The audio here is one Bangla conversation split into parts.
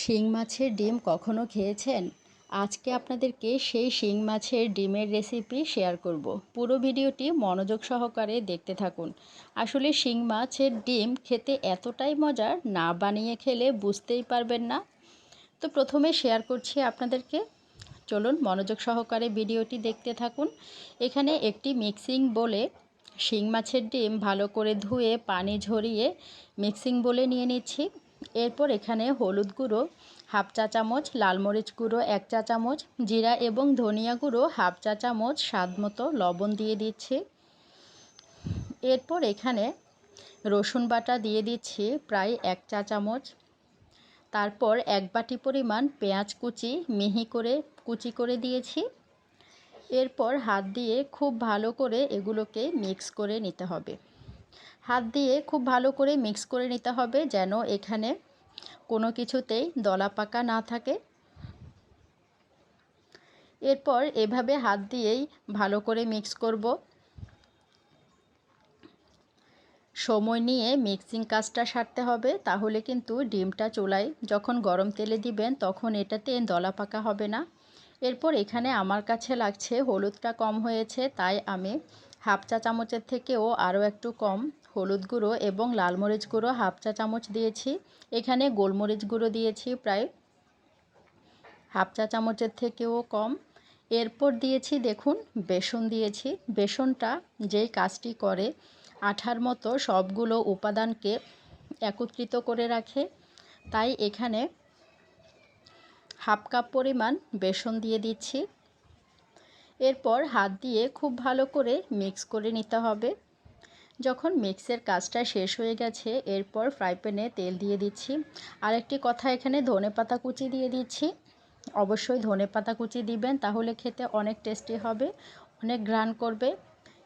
শিং মাছের ডিম কখনো খেয়েছেন? আজকে আপনাদেরকে সেই শিং মাছের ডিমের রেসিপি শেয়ার করব। পুরো ভিডিওটি মনোযোগ সহকারে দেখতে থাকুন। আসলে শিং মাছের ডিম খেতে এতটাই মজার, না বানিয়ে খেলে বুঝতেই পারবেন না। তো প্রথমে শেয়ার করছি আপনাদেরকে। চলুন মনোযোগ সহকারে ভিডিওটি দেখতে থাকুন। এখানে একটি মিক্সিং বলে শিং মাছের ডিম ভালো করে ধুয়ে, পানি ঝরিয়ে মিক্সিং বলে নিয়ে নিচ্ছি। এরপর এখানে হলুদ গুঁড়ো, হাফ চা চামচ, লাল মরিচ গুঁড়ো, এক চা চামচ, জিরা এবং ধনিয়া গুঁড়ো, হাফ চা চামচ, স্বাদ মতো লবণ দিয়ে দিচ্ছি। এরপর এখানে রসুন বাটা দিয়ে দিচ্ছি, প্রায় এক চা চামচ। তারপর এক বাটি পরিমাণ পেঁয়াজ কুচি, মিহি করে কুচি করে দিয়েছি। এরপর হাত দিয়ে খুব ভালো করে এগুলোকে মিক্স করে নিতে হবে। হাত দিয়ে খুব ভালো করে মিক্স করে নিতে হবে যেন এখানে কোনো কিছুতেই দলা পাকা না থাকে। এরপর এভাবে হাত দিয়েই ভালো করে মিক্স করব। সময় নিয়ে মিক্সিং কাজটা সারতে হবে, তাহলে কিন্তু ডিমটা চুলায় যখন গরম তেলে দিবেন তখন এটাতে দলা পাকা হবে না। এরপর এখানে আমার কাছে লাগছে হলুদটা কম হয়েছে, তাই আমি হাফ চা চামচের থেকেও আরও একটু কম হলুদ গুঁড়ো এবং লাল মরিচ গুঁড়ো হাফ চা চামচ দিয়েছি। এখানে গোলমরিচ গুঁড়ো দিয়েছি প্রায় হাফ চা চামচের থেকেও কম। এরপর দিয়েছি, দেখুন, বেসন দিয়েছি। বেসনটা যেই কাজটি করে, আঠার মতো সবগুলো উপাদানকে একত্রিত করে রাখে। তাই এখানে হাফ কাপ পরিমাণ বেসন দিয়ে দিচ্ছি। এরপর হাত দিয়ে খুব ভালো করে মিক্স করে নিতে হবে। যখন মিক্সের কাজটা শেষ হয়ে গেছে, এরপর ফ্রাই প্যানে তেল দিয়ে দিচ্ছি। আরেকটি কথা, এখানে ধনে পাতা কুচি দিয়ে দিচ্ছি। অবশ্যই ধনে পাতা কুচি দিবেন, তাহলে খেতে অনেক টেস্টি হবে, অনেক গ্রান করবে।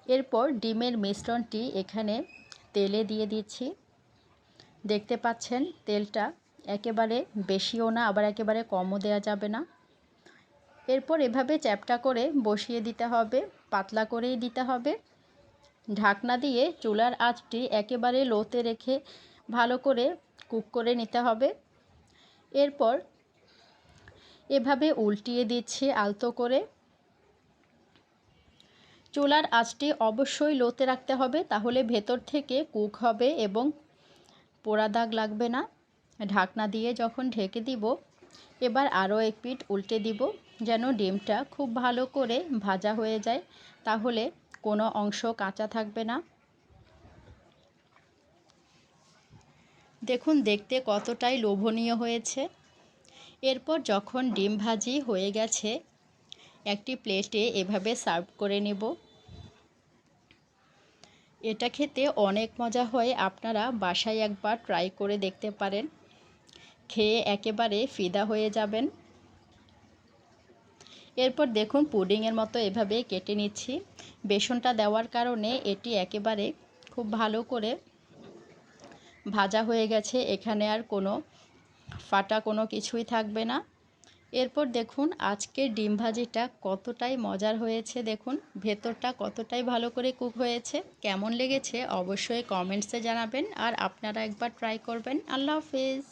এরপর ডিমের মিশ্রণটি এখানে তেলে দিয়ে দিচ্ছি। দেখতে পাচ্ছেন, তেলটা একেবারে বেশিও না, আবার একেবারে কমও দেওয়া যাবে না। এরপর এভাবে চ্যাপটা করে বসিয়ে দিতে হবে, পাতলা করেই দিতে হবে। ঢাকনা দিয়ে চুলার আঁচটি একেবারে লোতে রেখে ভালো করে কুক করে নিতে হবে। এরপর এভাবে উল্টিয়ে দিচ্ছি আলতো করে। চুলার আঁচটি অবশ্যই লোতে রাখতে হবে, তাহলে ভেতর থেকে কুক হবে এবং পোড়া দাগ লাগবে না। ঢাকনা দিয়ে যখন ঢেকে দিব এবার আরও এক পিঠ উল্টে দিব যেন ডিমটা খুব ভালো করে ভাজা হয়ে যায়, তাহলে কোনো অংশ কাঁচা থাকবে না। দেখুন, দেখতে কতটাই লোভনীয় হয়েছে। এরপর যখন ডিম ভাজি হয়ে গেছে, একটি প্লেটে এভাবে সার্ভ করে নেব। এটা খেতে অনেক মজা হয়, আপনারা বাসায় একবার ট্রাই করে দেখতে পারেন। খেয়ে একেবারে ফিদা হয়ে যাবেন। এরপর দেখুন পুডিংয়ের মতো এভাবে কেটে নিচ্ছি। বেসনটা দেওয়ার কারণে এটি একেবারে খুব ভালো করে ভাজা হয়ে গেছে। এখানে আর কোনো ফাটা কোনো কিছুই থাকবে না। এরপর দেখুন আজকের ডিম ভাজিটা কতটাই মজার হয়েছে। দেখুন ভেতরটা কতটাই ভালো করে কুক হয়েছে। কেমন লেগেছে অবশ্যই কমেন্টসে জানাবেন আর আপনারা একবার ট্রাই করবেন। আল্লাহ হাফেজ।